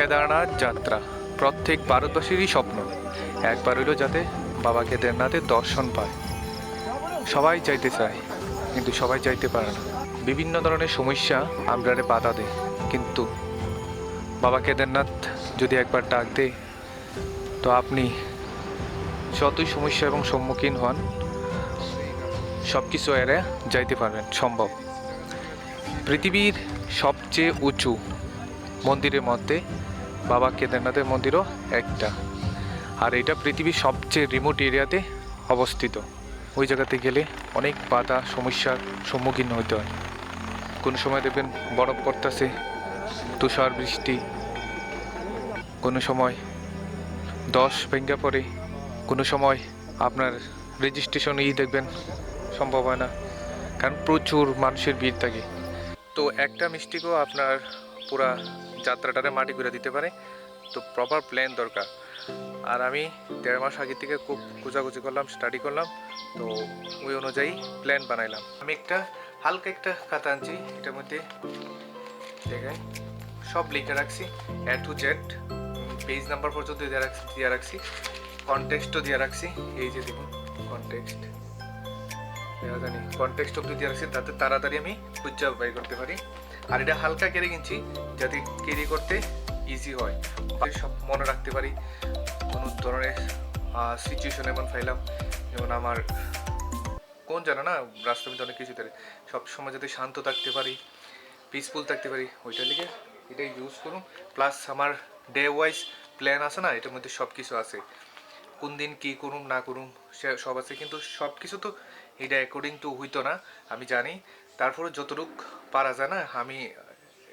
কেদারনাথ যাত্রা, প্রত্যেক ভারতবাসীরই স্বপ্ন। একবার হইল যাতে বাবা কেদারনাথের দর্শন পায়। সবাই চাইতে চায়, কিন্তু সবাই চাইতে পারে না। বিভিন্ন ধরনের সমস্যা আমরা বাধা দেয়, কিন্তু বাবা কেদারনাথ যদি একবার ডাক দেয়, তো আপনি যতই সমস্যা এবং সম্মুখীন হন সব কিছু এড়ে যাইতে পারবেন, সম্ভব। পৃথিবীর সবচেয়ে উঁচু মন্দিরের মধ্যে বাবা কেদারনাথের মন্দিরও একটা। আর এটা পৃথিবীর সবচেয়ে রিমোট এরিয়াতে অবস্থিত। ওই জায়গাতে গেলে অনেক বাধা, সমস্যার সম্মুখীন হতে হয়। কোনো সময় দেখবেন বরফ পড়তেছে, তুষার বৃষ্টি। কোনো সময় দশ ভেঙ্গা পড়ে। কোনো সময় আপনার রেজিস্ট্রেশনই দেখবেন সম্ভব হয় না, কারণ প্রচুর মানুষের ভিড় থাকে। তো একটা মিষ্টিকেও আপনার পুরা যাত্রাটারে মাটি করে দিতে পারে, তো প্রপার প্ল্যান দরকার। আর আমি দেড় মাস আগে থেকে খুব খোঁজাখুঁজি করলাম স্টাডি করলাম, তো ওই অনুযায়ী প্ল্যান বানাইলাম। আমি একটা হালকা একটা খাতা আনছি, এটার মধ্যে দেখাই সব লিখে রাখছি A to Z page number পর্যন্ত দিয়ে রাখছি দিয়ে রাখছি কনটেক্সটও দিয়ে রাখছি, এই যে দেখুন কনটেক্সট জানি কনটেক্সট অব্দি দিয়ে রাখছি, তাতে তাড়াতাড়ি আমি খুঁজা বাই করতে পারি। আর এটা হালকা কেড়ে কিনছি, যাতে ক্যারি করতে ইজি হয়। সব মনে রাখতে পারি, কোনো ধরনের সিচুয়েশন এমন ফাইলাম। যেমন আমার, কোন জানে না মধ্যে অনেক কিছু থাকে। সব সময় যাতে শান্ত থাকতে পারি পিসফুল থাকতে পারি ওইটা লিখে এটা ইউজ করুন। প্লাস আমার ডে ওয়াইজ প্ল্যান আছে না, এটার মধ্যে সব কিছু আছে। কোন দিন কী করুম, না করুম, সে সব আছে। কিন্তু সব কিছু তো এটা অ্যাকর্ডিং টু হইতো না, আমি জানি। তারপরে যতটুক পারা যায় না আমি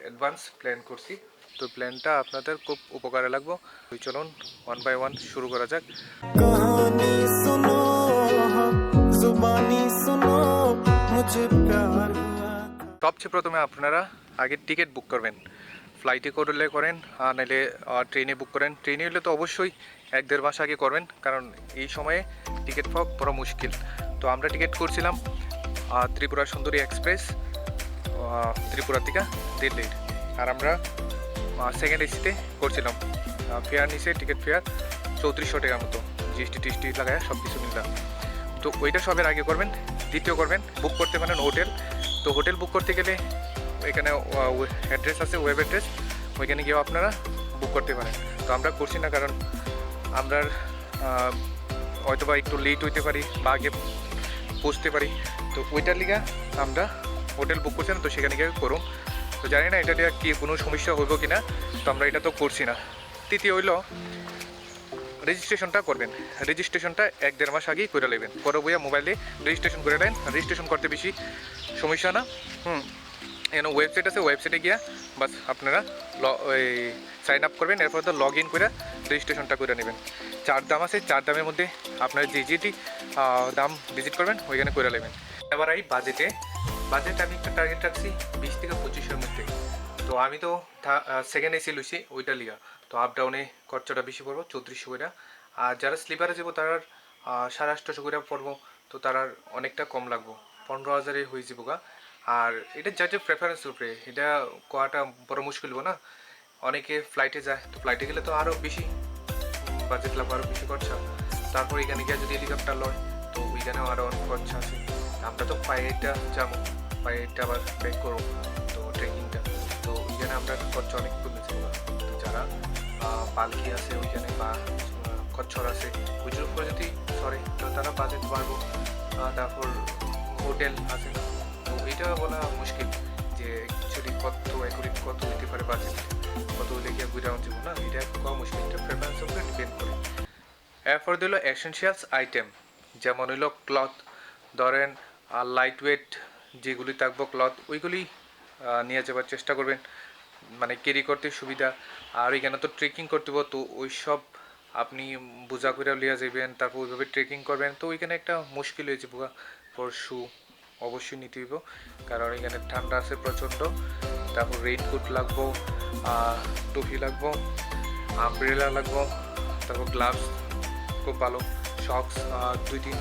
অ্যাডভান্স প্ল্যান করছি। তো প্ল্যানটা আপনাদের খুব উপকারে লাগবো। ওই চলুন ওয়ান বাই ওয়ান শুরু করা যাক। সবচেয়ে প্রথমে আপনারা আগে টিকিট বুক করবেন। ফ্লাইটে করলে করেন আর নাহলে ট্রেনে বুক করেন। ট্রেনে হলে তো অবশ্যই এক দেড় মাস আগে করবেন কারণ এই সময়ে টিকিট পাওয়া বড় মুশকিল। তো আমরা টিকিট করছিলাম ত্রিপুরা সুন্দরী এক্সপ্রেস ত্রিপুরা থেকে দিল্লির আর আমরা সেকেন্ড এসিতে করছিলাম। ফেয়ার নিচে টিকিট ফেয়ার চৌত্রিশশো টাকার মতো। জিএসটি, টিএসটি লাগায় সব কিছু নিলাম। তো ওইটা সবের আগে করবেন, দ্বিতীয় করবেন বুক করতে পারেন হোটেল তো হোটেল বুক করতে গেলে এখানে অ্যাড্রেস আছে ওয়েব অ্যাড্রেস ওইখানে গিয়েও আপনারা বুক করতে পারেন। তো আমরা করছি না, কারণ আমরা হয়তো বা একটু লেট হইতে পারি, বা আগে পৌঁছতে পারি। তো ওইটার লিগা আমরা হোটেল বুক করছি না, তো সেখানে গিয়ে করুন। তো জানি না এটা কি কোনো সমস্যা হইব কি না তো আমরা এটা তো করছি না। তৃতীয় হইল রেজিস্ট্রেশনটা করবেন। রেজিস্ট্রেশনটা এক দেড় মাস আগেই করে নেবেন করে বইয়া মোবাইলে রেজিস্ট্রেশন করে নেন। রেজিস্ট্রেশন করতে বেশি সমস্যা না। হুম, এখানে ওয়েবসাইট আছে ওয়েবসাইটে গিয়া বাস আপনারা ল ওই সাইন আপ করবেন, এরপর তো লগ ইন করে রেজিস্ট্রেশনটা করে নেবেন। চার দাম আছে, চার দামের মধ্যে আপনারা যে যেটি দাম ভিজিট করবেন, ওইখানে করে নেবেন এবার এই বাজেটে বাজেট আমি একটা টার্গেট রাখছি বিশ থেকে পঁচিশের মধ্যে। তো আমি তো সেকেন্ড এসি লইছি ওইটা লিগা তো আপ ডাউনে খরচাটা বেশি পড়ব চৌত্রিশশো করে আর যারা স্লিপারে যাব আহ, সাড়ে আটশোশো করে পড়ব তো তারার অনেকটা কম লাগবো পনেরো হাজারে হয়ে যাব গা। আর এটা যার যে প্রেফারেন্স উপরে এটা কোয়াটা বড় মুশকিল না? অনেকে ফ্লাইটে যায় তো ফ্লাইটে গেলে তো আরও বেশি বাজেট লাগবে আরও বেশি খরচা। তারপর এখানে গিয়ে যদি হেলিকপ্টার লয় তো ওইখানেও আরও অনেক খরচা আছে। আমরা তো পায়েটা যাব পায়েটা আবার ব্যাক করব, তো ট্রেকিংটা তো ওইখানে আমরা খরচা অনেক কমেছে তো যারা পালকি আছে ওইখানে বা কচ্ছর আছে, ওইটার উপরে যদি সরে তো তারা বাজেট পারব তারপর হোটেল আছে। তো এটা বলা মুশকিল যে অ্যাকচুয়ালি কত অ্যাকুরেট কত হইতে পারে বাজেট কত হইলে গিয়ে ঘুরে না? এটা কম মুশকিল, এটা প্রেফারেন্স উপরে ডিপেন্ড করে। এরপর দিল এসেনশিয়ালস আইটেম যেমন হইল ক্লথ ধরেন লাইট ওয়েট যেগুলি থাকব ক্লথ ওইগুলি নিয়ে যাবার চেষ্টা করবেন। মানে ক্যারি করতে সুবিধা। আর এখানে তো ট্রেকিং করতে হবে, তো ওই সব আপনি বোঝা করে লিয়া যাবেন তারপর ওইভাবে ট্রেকিং করবেন। তো ওইখানে একটা মুশকিল হয়েছে বোকা পরশু অবশ্যই নিতে হইব। কারণ এখানে ঠান্ডা আছে প্রচণ্ড, তারপর রেইনকোট লাগবো টুপি লাগবো আমব্রেলা লাগবো, তারপর গ্লাভস খুব ভালো। শক্স দুই তিন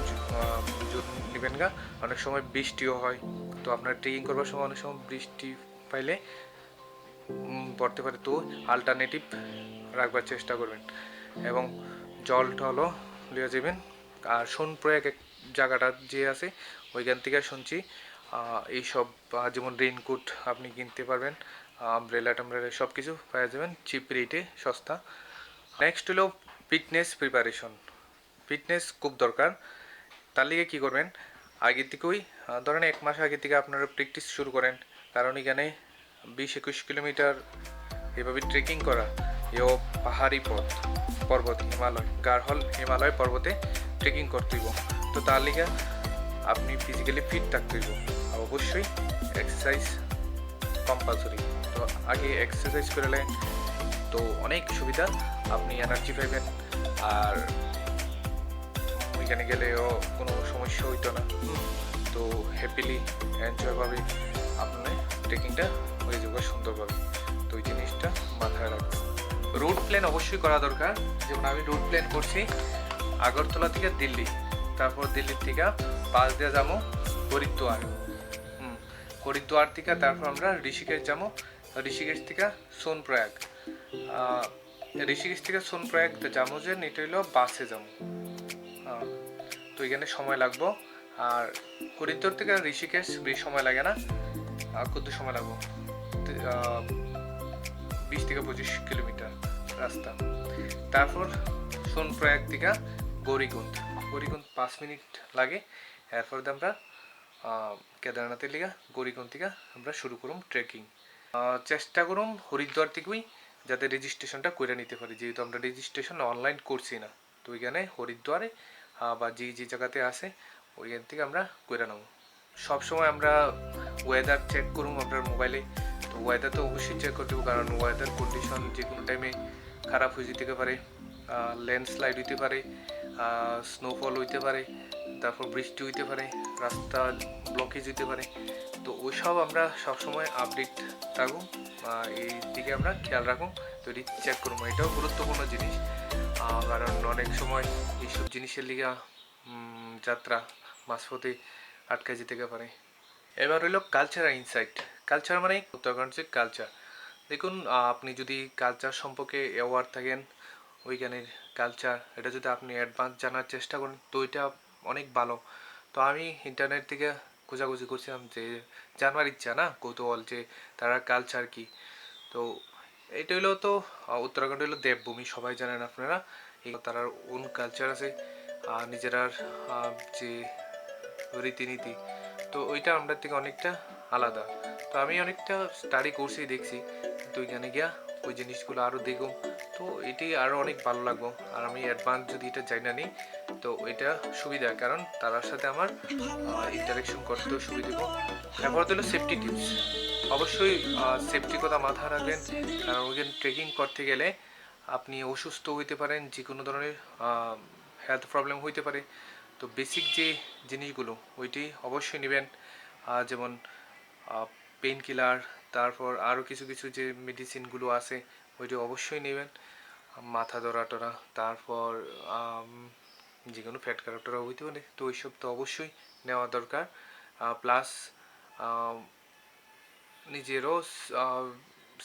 জোর নেবেন গা। অনেক সময় বৃষ্টিও হয়। তো আপনার ট্রেকিং করবার সময় অনেক সময় বৃষ্টি পাইলে পড়তে পারে। তো আলটারনেটিভ রাখবার চেষ্টা করবেন। এবং জল টলও লিয়ে যাবেন আর সোনপ্রয়াগ এক জায়গাটা যে আছে, ওইখান থেকে শুনছি এইসব যেমন রেইনকোট আপনি কিনতে পারবেন আমব্রেলা টামব্রেলা সব কিছু পাওয়া যাবেন। চিপ রেটে সস্তা। নেক্সট হলো ফিটনেস প্রিপারেশন ফিটনেস খুব দরকার। তার লিগে কী করবেন? আগে থেকেই ধরেন এক মাস আগে থেকে আপনারা প্র্যাকটিস শুরু করেন। কারণ এখানে বিশ একুশ কিলোমিটার এভাবে ট্রেকিং করা, এও পাহাড়ি পথ, পর্বত, হিমালয় গারহল হিমালয় পর্বতে ট্রেকিং করতে হইব। তো তার লিগে আপনি ফিজিক্যালি ফিট থাকতে হইব। আর অবশ্যই এক্সারসাইজ কম্পালসরি তো আগে এক্সারসাইজ করলে তো অনেক সুবিধা, আপনি এনার্জি পাইবেন। আর ওইখানে গেলেও কোনো সমস্যা হইতো না। তো হ্যাপিলি এনজয়ভাবে আপনার ট্রেকিংটা হয়ে যাবে সুন্দরভাবে। তো ওই জিনিসটা মাথায় রাখবেন। রুট প্ল্যান অবশ্যই করা দরকার। যেমন আমি রুট প্ল্যান করছি আগরতলা থেকে দিল্লি, তারপর দিল্লির থেকে পাঁচ দিয়ে যাব হরিদ্বার। হুম, হরিদ্বার থেকে তারপর আমরা ঋষিকেশ যাব। ঋষিকেশ থেকে সোনপ্রয়াগ। ঋষিকেশ থেকে সোনপ্রয়াগ যাব যে, এটা হইল বাসে যাব। তো এখানে সময় লাগবো। আর হরিদ্বার থেকে ঋষিকেশ বেশি সময় লাগে না? কত সময় লাগবো? বিশ থেকে পঁচিশ কিলোমিটার রাস্তা। তারপর সোনপ্রয়াগ থেকে গৌরীকুণ্ড। গৌরীকুণ্ড পাঁচ মিনিট লাগে। এরপর আমরা কেদারনাথের লিগা গৌরীকুণ্ড থেকে আমরা শুরু করুম ট্রেকিং চেষ্টা করুম হরিদ্বার থেকেই যাতে রেজিস্ট্রেশনটা করে নিতে পারি। যেহেতু আমরা রেজিস্ট্রেশন অনলাইন করছি না। তো ওইখানে হরিদ্বারে বা যে যে জায়গাতে আছে, ওইখান থেকে আমরা করে নেব। সবসময় আমরা ওয়েদার চেক করুম আপনার মোবাইলে তো ওয়েদার তো অবশ্যই চেক করতে হবে কারণ ওয়েদার কন্ডিশন যে কোনো টাইমে খারাপ হয়ে যেতে পারে ল্যান্ডস্লাইড হইতে পারে স্নোফল হইতে পারে, তারপর বৃষ্টি হইতে পারে, রাস্তা ব্লকেজ হইতে পারে। তো ওইসব আমরা সবসময় আপডেট থাকুন এই দিকে আমরা খেয়াল রাখুন তো এটি চেক করব এটাও গুরুত্বপূর্ণ জিনিস। কারণ অনেক সময় এইসব জিনিসের লিগা যাত্রা মাঝপথে আটকে যেতে পারে। এবার হইল কালচার ইনসাইট কালচার মানে উত্তরাখণ্ড কালচার দেখুন আপনি যদি কালচার সম্পর্কে অ্যাওয়ার থাকেন, ওইখানের কালচার এটা যদি আপনি অ্যাডভান্স জানার চেষ্টা করেন, তো এটা অনেক ভালো। তো আমি ইন্টারনেট থেকে খোঁজাখুঁজি করছিলাম যে, জানবার ইচ্ছা না কৌতূহল যে তারা কালচার কি। তো এটা হলো তো উত্তরাখণ্ড হলো দেবভূমি, সবাই জানেন আপনারা। তারার ওন কালচার আছে নিজেরার যে রীতিনীতি। তো ওইটা আমরা থেকে অনেকটা আলাদা। তো আমি অনেকটা স্টাডি করছি দেখছি, কিন্তু ওইখানে গিয়া ওই জিনিসগুলো আরও দেখুন। তো এটি আরও অনেক ভালো লাগবো, আর আমি অ্যাডভান্স যদি এটা জানি না নিই, তো এটা সুবিধা, কারণ তার সাথে আমার ইন্টারেকশন করতেও সুবিধা হব। তারপর হলো সেফটি টিপস অবশ্যই সেফটি কথা মাথায় রাখবেন। কারণ ওইখানে ট্রেকিং করতে গেলে আপনি অসুস্থ হইতে পারেন যে কোনো ধরনের হেলথ প্রবলেম হইতে পারে। তো বেসিক যে জিনিসগুলো, ওইটি অবশ্যই নেবেন। যেমন পেন কিলার তারপর আরও কিছু কিছু যে মেডিসিনগুলো আছে, ওইটি অবশ্যই নেবেন। মাথা ধরা টরা, তারপর যে কোনো ফ্যাট কারোটারা হইতে পারে। তো ওইসব তো অবশ্যই নেওয়া দরকার। প্লাস নিজেরও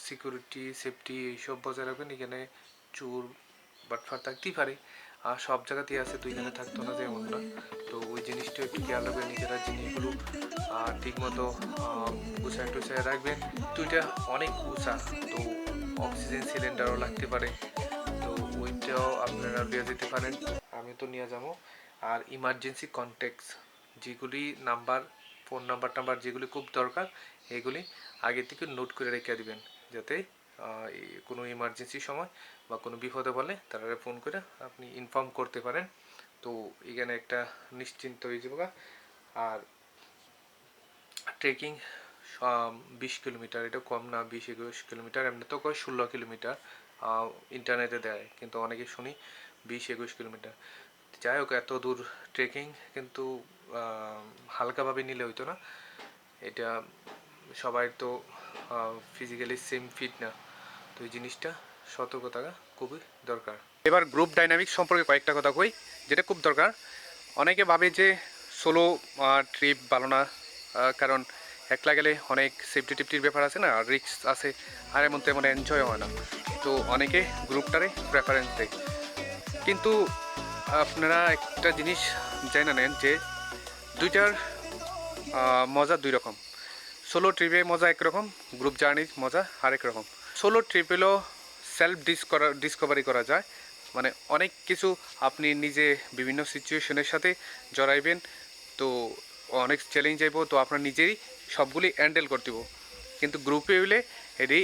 সিকিউরিটি সেফটি এইসব বজায় রাখবেন। এখানে চোর, বাটফার থাকতেই পারে। আর সব জায়গাতেই আছে, তো এখানে থাকতো না যেমন না তো ওই জিনিসটা একটু খেয়াল রাখবেন, নিজেরা জিনিসগুলো ঠিক মতো গুছায় টুছায় রাখবেন। তো এটা অনেক উঁচা তো অক্সিজেন সিলিন্ডারও লাগতে পারে। তো ওইটাও আপনারা নিয়ে যেতে পারেন। আমি তো নিয়ে যাব। আর ইমার্জেন্সি কন্ট্যাক্টস যেগুলি নাম্বার ফোন নাম্বার টাম্বার যেগুলি খুব দরকার, এগুলি আগে থেকে নোট করে রেখে দিবেন। যাতে কোনো ইমার্জেন্সি সময় বা কোনো বিপদে বলে তারা ফোন করে আপনি ইনফর্ম করতে পারেন। তো এখানে একটা নিশ্চিন্ত হয়ে যাবে আর ট্রেকিং বিশ কিলোমিটার, এটা কম না, বিশ একুশ কিলোমিটার, এমনি তো কয় ষোলো কিলোমিটার ইন্টারনেটে দেয়। কিন্তু অনেকে শুনি বিশ একুশ কিলোমিটার। যাই হোক, এত দূর ট্রেকিং কিন্তু হালকাভাবে নিলে হইতো না। এটা সবাই তো ফিজিক্যালি সেম ফিট না। তো এই জিনিসটা সতর্ক থাকা খুবই দরকার। এবার গ্রুপ ডাইনামিক্স সম্পর্কে কয়েকটা কথা কই, যেটা খুব দরকার। অনেকে ভাবে যে সোলো ট্রিপ ভালো না কারণ একলা গেলে অনেক সেফটি টিফটির ব্যাপার আছে না রিস্ক আছে, আর এমন তেমন এনজয় হয় না। তো অনেকে গ্রুপটারে প্রেফারেন্স দেয়। কিন্তু আপনারা একটা জিনিস জেনে নেন যে দুইটার মজা দুই রকম। সোলো ট্রিপের মজা একরকম গ্রুপ জার্নির মজা আরেক রকম। সোলো ট্রিপ হলো সেলফ ডিসকরা ডিসকভারি করা যায়। মানে অনেক কিছু আপনি নিজে বিভিন্ন সিচুয়েশনের সাথে জড়াইবেন, তো অনেক চ্যালেঞ্জ আইব, তো আপনার নিজেই সবগুলি হ্যান্ডেল করতে। কিন্তু গ্রুপে হইলে এটি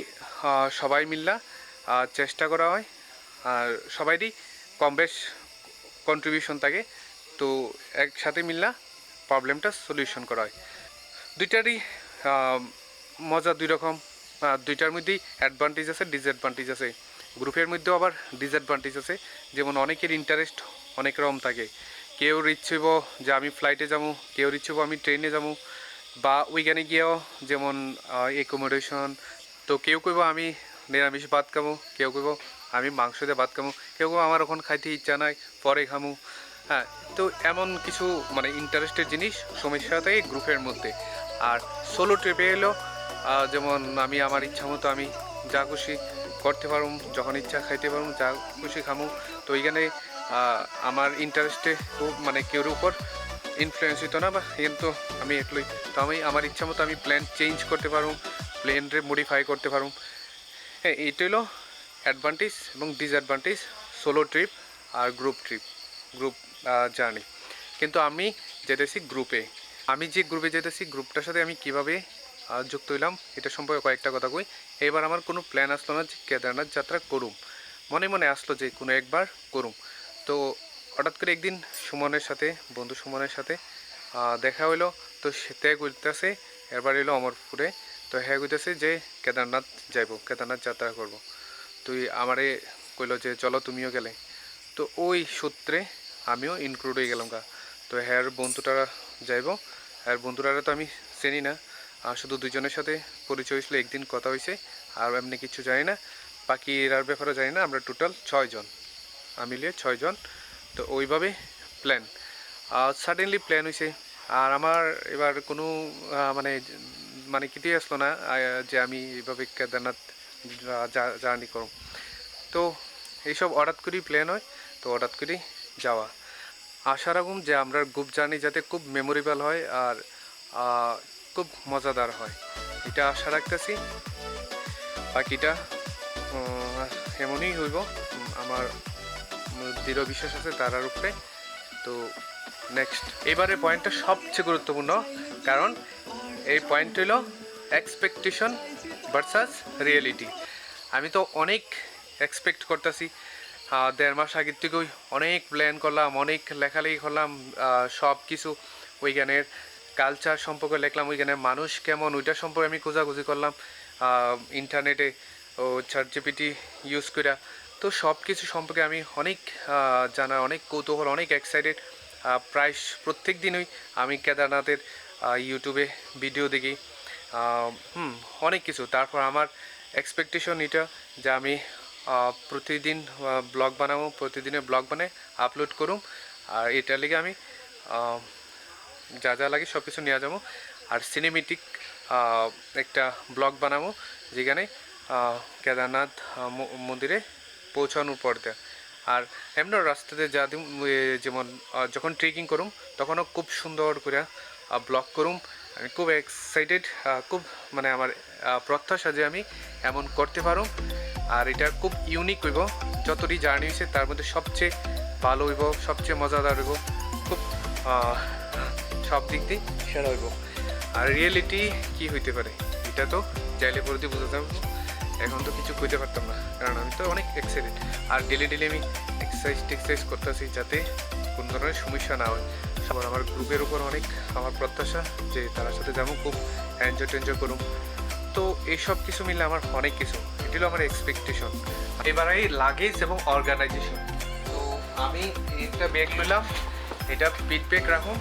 সবাই মিল্লা চেষ্টা করা হয়। আর সবাইরই কম বেশ কন্ট্রিবিউশন থাকে, তো একসাথে মিললা প্রবলেমটা সলিউশন করা হয়। দুইটারই মজা দুই রকম। দুইটার মধ্যেই অ্যাডভান্টেজ আছে ডিসঅ্যাডভান্টেজ আছে। গ্রুপের মধ্যেও আবার ডিসঅ্যাডভান্টেজ আছে। যেমন অনেকের ইন্টারেস্ট অনেক রকম থাকে। কেউ ইচ্ছে হইব, যে আমি ফ্লাইটে যাব, কেউ ইচ্ছে হইব, আমি ট্রেনে যাব। বা ওইখানে গিয়েও যেমন একোমোডেশন তো কেউ কইব আমি নিরামিষ ভাত খামো কেউ কইব আমি মাংস দিয়ে ভাত খামু। কেউ কইব আমার এখন খাইতে ইচ্ছা নাই পরে খামু। হ্যাঁ তো এমন কিছু মানে ইন্টারেস্টের জিনিস সমস্যা থাকে গ্রুপের মধ্যে। আর সোলো ট্রিপে এলো যেমন আমি আমার ইচ্ছা মতো আমি যা খুশি করতে পারুম যখন ইচ্ছা খাইতে পারুম যা খুশি খামু। তো ওইখানে আহ, আমার ইন্টারেস্টে খুব মানে কেউর উপর ইনফ্লুয়েন্স হইতো না বা কিন্তু আমি একলই। তো আমি আমার ইচ্ছা মতো আমি প্ল্যান চেঞ্জ করতে পারুম প্লেনরে মডিফাই করতে পারুম। হ্যাঁ এইটা হলো অ্যাডভান্টেজ এবং ডিসঅ্যাডভান্টেজ সোলো ট্রিপ আর গ্রুপ ট্রিপ গ্রুপ জার্নি কিন্তু আমি যেতেছি গ্রুপে আমি যে গ্রুপে যেতেছি গ্রুপটার সাথে আমি কীভাবে যুক্ত হইলাম, এটা সম্পর্কে কয়েকটা কথা কই। এবার আমার কোনো প্ল্যান আসলো না যে কেদারনাথ যাত্রা করুম। মনে মনে আসলো যে কোনো একবার করুম। তো হঠাৎ করে একদিন সুমনের সাথে, বন্ধু সুমনের সাথে দেখা হইল। তো সে ত্যাগ করতেছে এবার এলো অমরপুরে। তো হ্যাঁ কইতেছে যে কেদারনাথ যাইব, কেদারনাথ যাত্রা করব। তুই আমারে কইলো যে, চলো তুমিও গেলে। তো ওই সূত্রে আমিও ইনক্লুড হয়ে গেলাম গা। তো হ্যার বন্ধুটা যাইব। আর বন্ধুরা তো আমি চিনি না। আর শুধু দুজনের সাথে পরিচয় হয়েছিল, একদিন কথা হয়েছে, আর এমনি কিছু জানি না। বাকি এরার ব্যাপারে জানি না, আমরা টোটাল ছয়জন আমি ছয়জন তো ওইভাবে প্ল্যান আর সাডেনলি প্ল্যান হয়েছে। আর আমার এবার কোনো মানে মানে কিতেই আসলো না যে আমি এইভাবে কেদারনাথ জার্নি করব তো এইসব হঠাৎ করেই প্ল্যান হয়, তো হঠাৎ করেই যাওয়া। আশা রাখুন যে আমরা গ্রুপ জার্নি যাতে খুব মেমোরেবল হয় আর খুব মজাদার হয়। এটা আশা রাখতেছি। বাকিটা এমনই হইব আমার দৃঢ় বিশ্বাস আছে তারার উপরে। তো নেক্সট এবারে পয়েন্টটা সবচেয়ে গুরুত্বপূর্ণ, কারণ এই পয়েন্ট হইল এক্সপেকটেশন ভার্সাস রিয়েলিটি আমি তো অনেক এক্সপেক্ট করতেছি। দেড় মাস আগের থেকেই অনেক প্ল্যান করলাম, অনেক লেখালেখি করলাম সব কিছু ওইখানের কালচার সম্পর্কে লিখলাম ওইখানের মানুষ কেমন, ওইটা সম্পর্কে আমি খোঁজাখুঁজি করলাম ইন্টারনেটে ও জিপিটি ইউজ করা তো সব কিছু সম্পর্কে আমি অনেক জানার, অনেক কৌতূহল, অনেক এক্সাইটেড প্রায় প্রত্যেক দিনই আমি কেদারনাথের ইউটিউবে ভিডিও দেখি। হুম, অনেক কিছু। তারপর আমার এক্সপেকটেশন এটা যে আমি প্রতিদিন ব্লগ বানাবো, প্রতিদিনের ব্লগ বানাই আপলোড করুম। আর এটার লিগে আমি যা যা লাগে সব কিছু নিয়ে যাব। আর সিনেমেটিক একটা ব্লগ বানাবো, যেখানে কেদারনাথ মন্দিরে পৌঁছানোর পর আর এমনি রাস্তাতে যা যেমন যখন ট্রেকিং করুম, তখনও খুব সুন্দর করে ব্লগ করুম। আমি খুব এক্সাইটেড খুব মানে আমার প্রত্যাশা যে আমি এমন করতে পারো। আর এটা খুব ইউনিক হইব। যতটি জার্নি হয়েছে তার মধ্যে সবচেয়ে ভালো হইব, সবচেয়ে মজাদার হইব, খুব সব দিক দিয়ে সেরা হইব। আর রিয়েলিটি কি হইতে পারে, এটা তো চাইলে পরে দিয়ে বোঝাতে পারব এখন তো কিছু কইতে পারতাম না, কারণ আমি তো অনেক এক্সাইটেড আর ডেলি ডেলি আমি এক্সারসাইজ টেক্সারসাইজ করতেছি যাতে কোনো ধরনের সমস্যা না হয়। সবার আমার গ্রুপের উপর অনেক আমার প্রত্যাশা যে তার সাথে যাব, খুব এনজয় টেনজয় করুম। তো এইসব কিছু মিলে আমার অনেক কিছু। এটি হলো আমার এক্সপেকটেশন এবার এই লাগেজ এবং অর্গানাইজেশন তো আমি একটা ব্যাগ পেলাম এটা পিট ব্যাগ রাখুন।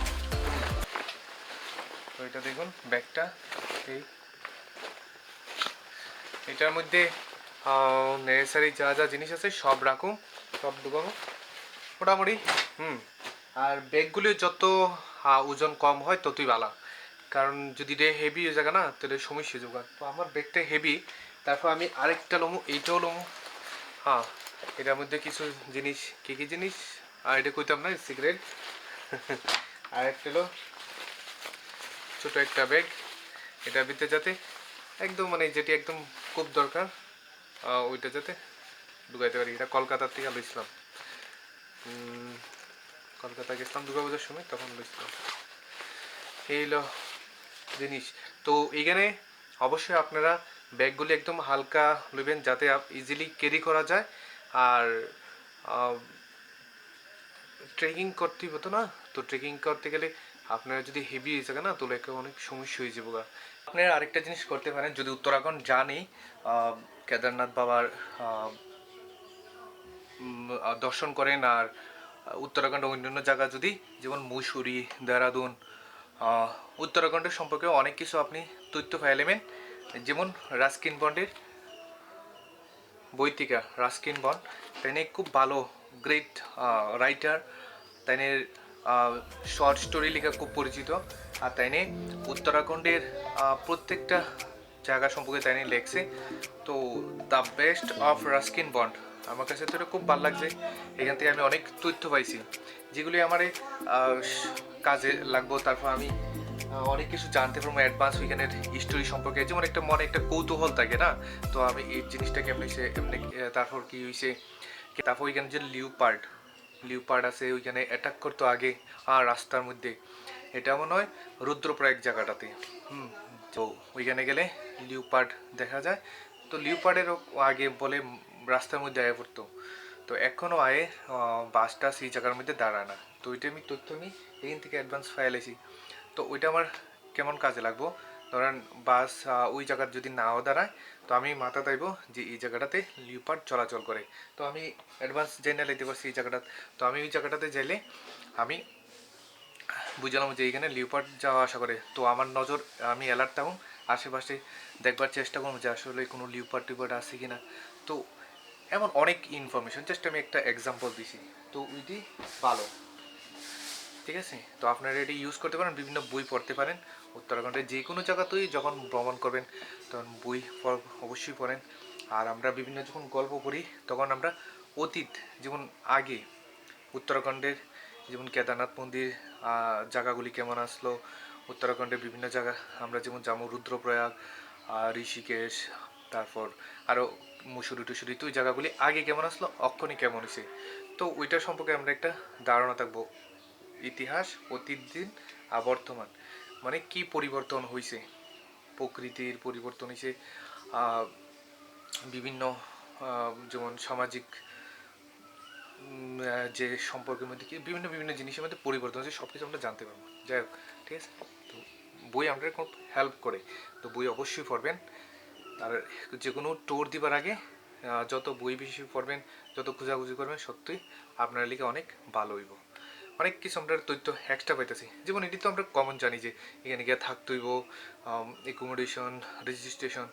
তো এটা দেখুন ব্যাগটা এই। এটার মধ্যে নেসেসারি যা যা জিনিস আছে সব রাখুন, সব ঢুকাবো। মোটামুটি, হুম। আর ব্যাগগুলি যত ওজন কম হয় ততই ভালো। কারণ যদি রে হেভি হয়ে যাবে না তাহলে সমস্যা যাবে। তো আমার ব্যাগটা হেভি তারপর আমি আরেকটা লমু এইটাও লমু। হ্যাঁ এটার মধ্যে কিছু জিনিস কী কী জিনিস? আর এটা কইতাম না সিগারেট আর একটা হলো ছোটো একটা ব্যাগ। এটা ভিতরে যাতে একদম মানে যেটি একদম খুব দরকার ওইটা যাতে ঢুকাইতে পারি। এটা কলকাতার থেকে লইছিলাম উম, কলকাতা গেছিলাম দুর্গাপূজার সময়, তখন লইছিলাম এই হলো জিনিস। তো এইখানে অবশ্যই আপনারা ব্যাগগুলি একদম হালকা নেবেন যাতে ইজিলি ক্যারি করা যায়। আর ট্রেকিং করতে হতো না? তো ট্রেকিং করতে গেলে আপনারা যদি হেভি হয়ে থাকে না তো একটা অনেক সমস্যা হয়ে যাব গা। আপনারা আরেকটা জিনিস করতে পারেন, যদি উত্তরাখণ্ড জানি কেদারনাথ বাবার দর্শন করেন আর উত্তরাখণ্ড অন্যান্য জায়গা যদি যেমন মুসুরি দেহরাদুন আহ, উত্তরাখণ্ডের সম্পর্কে অনেক কিছু আপনি তথ্য ফাইলেবেন যেমন রাস্কিন বন্ডের বইতিকা রাস্কিন বন্ড তাইনে খুব ভালো গ্রেট রাইটার তাইনে শর্ট স্টোরি লেখা খুব পরিচিত আর তাইনে উত্তরাখণ্ডের প্রত্যেকটা জায়গা সম্পর্কে তাইনে লেখছে। তো the best of Ruskin Bond আমার কাছে তো খুব ভালো লাগছে। এখান থেকে আমি অনেক তথ্য পাইছি। যেগুলি আমার কাজে লাগবো, তারপর আমি অনেক কিছু জানতে পারব অ্যাডভান্স উইকেনের হিস্টোরি সম্পর্কে। যেমন একটা মনে একটা কৌতূহল থাকে না? তো আমি এই জিনিসটা কেমন হয়েছে এমনি তারপর কি হয়েছে তারপর ওইখানে যে লিউ পার্ট লিউ পার্ট আছে, ওইখানে অ্যাটাক করতো আগে আর রাস্তার মধ্যে। এটা মনে হয় রুদ্রপ্রয়াগ জায়গাটাতে। হুম, তো ওইখানে গেলে লিউ পার্ট দেখা যায়। তো লিউ পার্টের আগে বলে রাস্তার মধ্যে আয়ে পড়তো। তো এখনও আয়ে বাসটা সেই জায়গার মধ্যে দাঁড়ায় না। তো ওইটা আমি তথ্য নিই এখান থেকে অ্যাডভান্স ফাইলেছি তো ওইটা আমার কেমন কাজে লাগবো? ধরেন বাস ওই জায়গার যদি নাও দাঁড়ায়, তো আমি মাথা তাইব যে এই জায়গাটাতে লিউপার্ড চলাচল করে। তো আমি অ্যাডভান্স জেনে পারছি এই জায়গাটা। তো আমি ওই জায়গাটাতে যাইলে আমি বুঝলাম যে এইখানে লিওপার্ড যাওয়া আশা করে। তো আমার নজর, আমি অ্যালার্ট থাকুন, আশেপাশে দেখবার চেষ্টা করুন যে আসলে কোনো লিওপার্ড টিউপার্ড আছে কি না তো এমন অনেক ইনফরমেশন জাস্ট আমি একটা এক্সাম্পল দিছি। তো ওইটি ভালো। ঠিক আছে? তো আপনারা এটি ইউজ করতে পারেন, বিভিন্ন বই পড়তে পারেন। উত্তরাখণ্ডের যে কোনো জায়গাতেই যখন ভ্রমণ করবেন, তখন বই অবশ্যই পড়েন। আর আমরা বিভিন্ন যখন গল্প পড়ি, তখন আমরা অতীত, যেমন আগে উত্তরাখণ্ডের যেমন কেদারনাথ মন্দির জায়গাগুলি কেমন আসলো উত্তরাখণ্ডের বিভিন্ন জায়গা, আমরা যেমন যাব রুদ্রপ্রয়াগ ঋষিকেশ, তারপর আরও মুসুরি টুসুরি তো ওই জায়গাগুলি আগে কেমন আসলো অক্ষণি কেমন হয়েছে? তো ওইটার সম্পর্কে আমরা একটা ধারণা থাকব। ইতিহাস অতীত দিন আর বর্তমান। মানে কি পরিবর্তন হয়েছে প্রকৃতির পরিবর্তন হয়েছে বিভিন্ন যেমন সামাজিক যে সম্পর্কের মধ্যে কি, বিভিন্ন বিভিন্ন জিনিসের মধ্যে পরিবর্তন হচ্ছে সব কিছু আমরা জানতে পারব। যাই হোক, ঠিক আছে? তো বই আমাদের খুব হেল্প করে। তো বই অবশ্যই পড়বেন। আর যে কোনো ট্যুর দিবার আগে যত বই বেশি পড়বেন, যত খোঁজাখুঁজি করবেন সত্যিই আপনার লিগে অনেক ভালো হইব। অনেক কিছু আমরা তথ্য এক্সট্রা পাইতেছি। যেমন এটি তো আমরা কমন জানি যে, এখানে গিয়ে থাকতে হইব একুমোডেশন রেজিস্ট্রেশন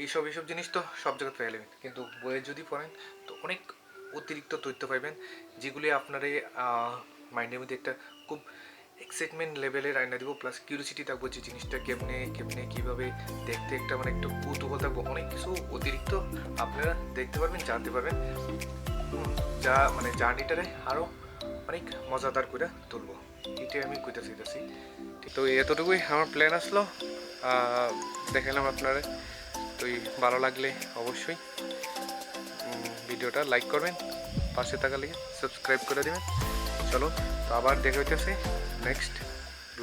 এইসব এইসব জিনিস তো সব জায়গায় পেয়ে যাবেন। কিন্তু বইয়ে যদি পড়েন, তো অনেক অতিরিক্ত তথ্য পাইবেন, যেগুলি আপনার মাইন্ডের মধ্যে একটা খুব এক্সাইটমেন্ট লেভেলের আইনা দিব প্লাস কিউরিসিটি থাকব যে জিনিসটা কেমনে কেমনে, কীভাবে দেখতে একটা মানে একটু কৌতূহল থাকব, অনেক কিছু অতিরিক্ত আপনারা দেখতে পারবেন, জানতে পারবেন। যা মানে জার্নিটারে আরও অনেক মজাদার করে তুলবো। এটাই আমি কইতে চাইতেছি। তো এতটুকুই আমার প্ল্যান আসলো। দেখালাম আপনারা। তো ভালো লাগলে অবশ্যই ভিডিওটা লাইক করবেন, পাশে থাকা লেগে সাবস্ক্রাইব করে দেবেন। চলো, তো আবার দেখা হইতেছে। নেক্সট